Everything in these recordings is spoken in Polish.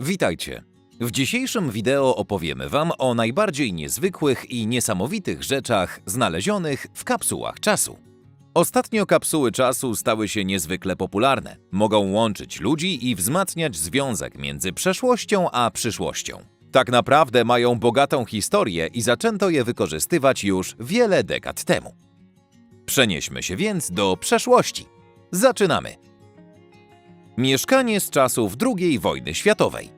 Witajcie. W dzisiejszym wideo opowiemy Wam o najbardziej niezwykłych i niesamowitych rzeczach znalezionych w kapsułach czasu. Ostatnio kapsuły czasu stały się niezwykle popularne. Mogą łączyć ludzi i wzmacniać związek między przeszłością a przyszłością. Tak naprawdę mają bogatą historię i zaczęto je wykorzystywać już wiele dekad temu. Przenieśmy się więc do przeszłości. Zaczynamy. Mieszkanie z czasów II wojny światowej.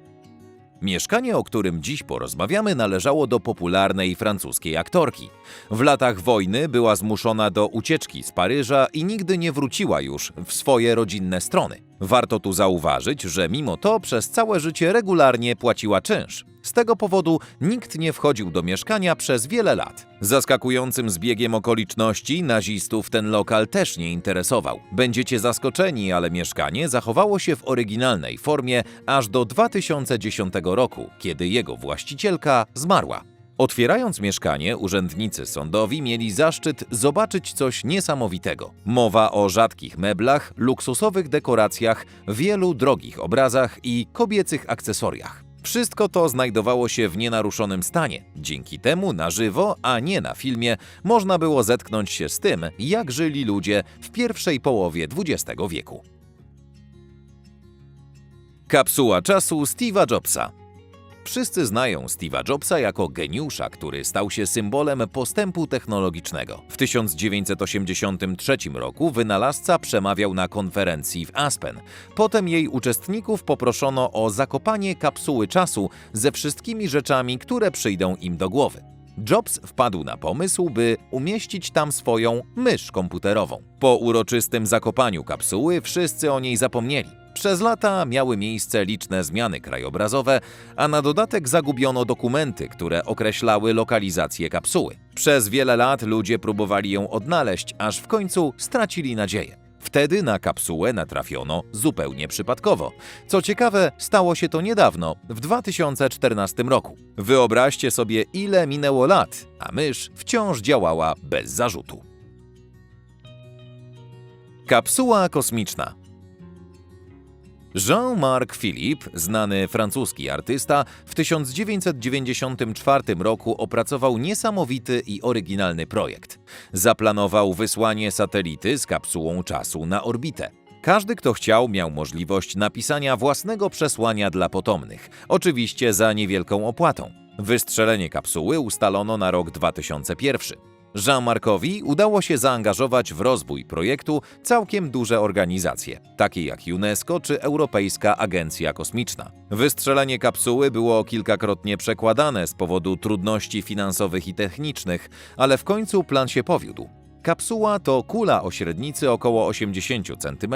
Mieszkanie, o którym dziś porozmawiamy, należało do popularnej francuskiej aktorki. W latach wojny była zmuszona do ucieczki z Paryża i nigdy nie wróciła już w swoje rodzinne strony. Warto tu zauważyć, że mimo to przez całe życie regularnie płaciła czynsz. Tego powodu nikt nie wchodził do mieszkania przez wiele lat. Zaskakującym zbiegiem okoliczności nazistów ten lokal też nie interesował. Będziecie zaskoczeni, ale mieszkanie zachowało się w oryginalnej formie aż do 2010 roku, kiedy jego właścicielka zmarła. Otwierając mieszkanie, urzędnicy sądowi mieli zaszczyt zobaczyć coś niesamowitego. Mowa o rzadkich meblach, luksusowych dekoracjach, wielu drogich obrazach i kobiecych akcesoriach. Wszystko to znajdowało się w nienaruszonym stanie. Dzięki temu na żywo, a nie na filmie, można było zetknąć się z tym, jak żyli ludzie w pierwszej połowie XX wieku. Kapsuła czasu Steve'a Jobsa. Wszyscy znają Steve'a Jobsa jako geniusza, który stał się symbolem postępu technologicznego. W 1983 roku wynalazca przemawiał na konferencji w Aspen. Potem jej uczestników poproszono o zakopanie kapsuły czasu ze wszystkimi rzeczami, które przyjdą im do głowy. Jobs wpadł na pomysł, by umieścić tam swoją mysz komputerową. Po uroczystym zakopaniu kapsuły wszyscy o niej zapomnieli. Przez lata miały miejsce liczne zmiany krajobrazowe, a na dodatek zagubiono dokumenty, które określały lokalizację kapsuły. Przez wiele lat ludzie próbowali ją odnaleźć, aż w końcu stracili nadzieję. Wtedy na kapsułę natrafiono zupełnie przypadkowo. Co ciekawe, stało się to niedawno, w 2014 roku. Wyobraźcie sobie, ile minęło lat, a mysz wciąż działała bez zarzutu. Kapsuła kosmiczna. Jean-Marc Philippe, znany francuski artysta, w 1994 roku opracował niesamowity i oryginalny projekt. Zaplanował wysłanie satelity z kapsułą czasu na orbitę. Każdy, kto chciał, miał możliwość napisania własnego przesłania dla potomnych, oczywiście za niewielką opłatą. Wystrzelenie kapsuły ustalono na rok 2001. Jean-Marcowi udało się zaangażować w rozwój projektu całkiem duże organizacje, takie jak UNESCO czy Europejska Agencja Kosmiczna. Wystrzelenie kapsuły było kilkakrotnie przekładane z powodu trudności finansowych i technicznych, ale w końcu plan się powiódł. Kapsuła to kula o średnicy około 80 cm,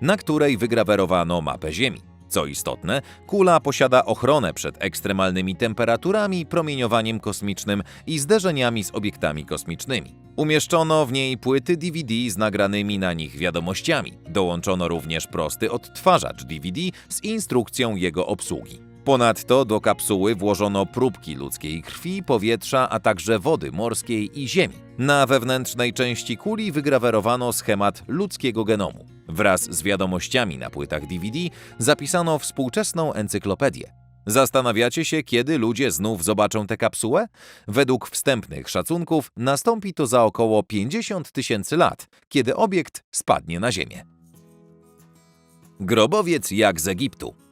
na której wygrawerowano mapę Ziemi. Co istotne, kula posiada ochronę przed ekstremalnymi temperaturami, promieniowaniem kosmicznym i zderzeniami z obiektami kosmicznymi. Umieszczono w niej płyty DVD z nagranymi na nich wiadomościami. Dołączono również prosty odtwarzacz DVD z instrukcją jego obsługi. Ponadto do kapsuły włożono próbki ludzkiej krwi, powietrza, a także wody morskiej i ziemi. Na wewnętrznej części kuli wygrawerowano schemat ludzkiego genomu. Wraz z wiadomościami na płytach DVD zapisano współczesną encyklopedię. Zastanawiacie się, kiedy ludzie znów zobaczą tę kapsułę? Według wstępnych szacunków nastąpi to za około 50 tysięcy lat, kiedy obiekt spadnie na Ziemię. Grobowiec jak z Egiptu.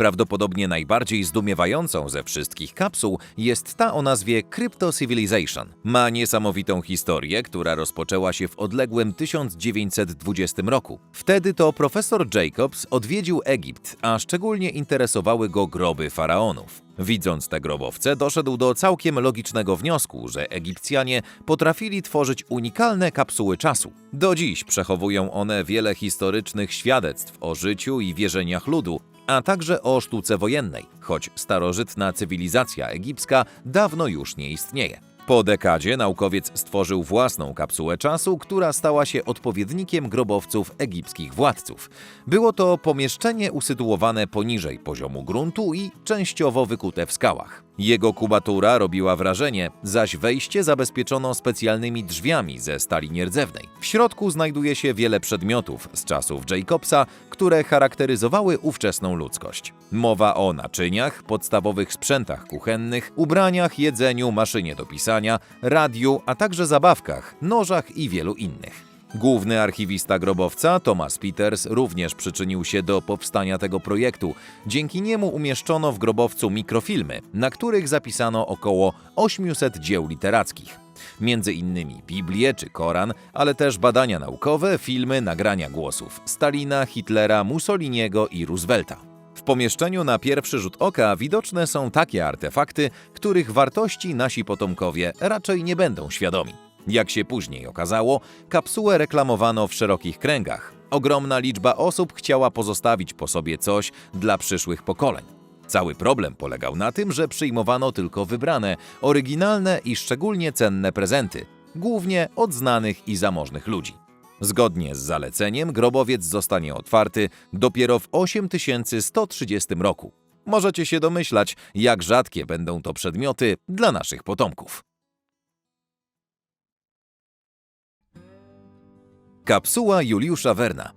Prawdopodobnie najbardziej zdumiewającą ze wszystkich kapsuł jest ta o nazwie Crypto Civilization. Ma niesamowitą historię, która rozpoczęła się w odległym 1920 roku. Wtedy to profesor Jacobs odwiedził Egipt, a szczególnie interesowały go groby faraonów. Widząc te grobowce, doszedł do całkiem logicznego wniosku, że Egipcjanie potrafili tworzyć unikalne kapsuły czasu. Do dziś przechowują one wiele historycznych świadectw o życiu i wierzeniach ludu, a także o sztuce wojennej, choć starożytna cywilizacja egipska dawno już nie istnieje. Po dekadzie naukowiec stworzył własną kapsułę czasu, która stała się odpowiednikiem grobowców egipskich władców. Było to pomieszczenie usytuowane poniżej poziomu gruntu i częściowo wykute w skałach. Jego kubatura robiła wrażenie, zaś wejście zabezpieczono specjalnymi drzwiami ze stali nierdzewnej. W środku znajduje się wiele przedmiotów z czasów Jacobsa, które charakteryzowały ówczesną ludzkość. Mowa o naczyniach, podstawowych sprzętach kuchennych, ubraniach, jedzeniu, maszynie do pisania, radiu, a także zabawkach, nożach i wielu innych. Główny archiwista grobowca, Thomas Peters, również przyczynił się do powstania tego projektu. Dzięki niemu umieszczono w grobowcu mikrofilmy, na których zapisano około 800 dzieł literackich. Między innymi Biblię czy Koran, ale też badania naukowe, filmy, nagrania głosów Stalina, Hitlera, Mussoliniego i Roosevelta. W pomieszczeniu na pierwszy rzut oka widoczne są takie artefakty, których wartości nasi potomkowie raczej nie będą świadomi. Jak się później okazało, kapsułę reklamowano w szerokich kręgach. Ogromna liczba osób chciała pozostawić po sobie coś dla przyszłych pokoleń. Cały problem polegał na tym, że przyjmowano tylko wybrane, oryginalne i szczególnie cenne prezenty, głównie od znanych i zamożnych ludzi. Zgodnie z zaleceniem grobowiec zostanie otwarty dopiero w 8130 roku. Możecie się domyślać, jak rzadkie będą to przedmioty dla naszych potomków. Kapsuła Juliusza Werna.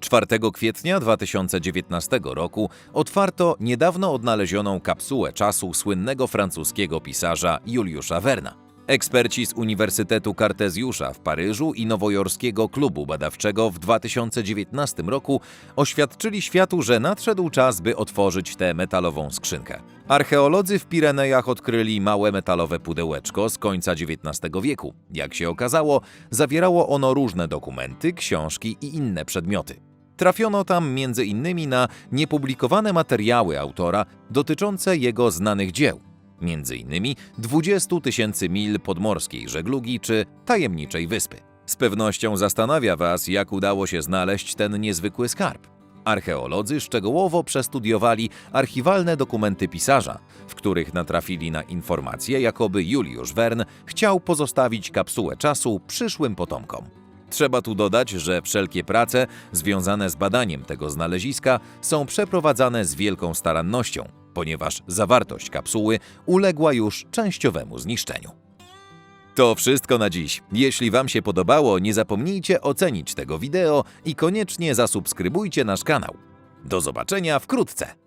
4 kwietnia 2019 roku otwarto niedawno odnalezioną kapsułę czasu słynnego francuskiego pisarza Juliusza Werna. Eksperci z Uniwersytetu Kartezjusza w Paryżu i Nowojorskiego Klubu Badawczego w 2019 roku oświadczyli światu, że nadszedł czas, by otworzyć tę metalową skrzynkę. Archeolodzy w Pirenejach odkryli małe metalowe pudełeczko z końca XIX wieku. Jak się okazało, zawierało ono różne dokumenty, książki i inne przedmioty. Trafiono tam m.in. na niepublikowane materiały autora dotyczące jego znanych dzieł, m.in. 20 tysięcy mil podmorskiej żeglugi czy tajemniczej wyspy. Z pewnością zastanawia Was, jak udało się znaleźć ten niezwykły skarb. Archeolodzy szczegółowo przestudiowali archiwalne dokumenty pisarza, w których natrafili na informacje, jakoby Juliusz Wern chciał pozostawić kapsułę czasu przyszłym potomkom. Trzeba tu dodać, że wszelkie prace związane z badaniem tego znaleziska są przeprowadzane z wielką starannością, ponieważ zawartość kapsuły uległa już częściowemu zniszczeniu. To wszystko na dziś. Jeśli Wam się podobało, nie zapomnijcie ocenić tego wideo i koniecznie zasubskrybujcie nasz kanał. Do zobaczenia wkrótce!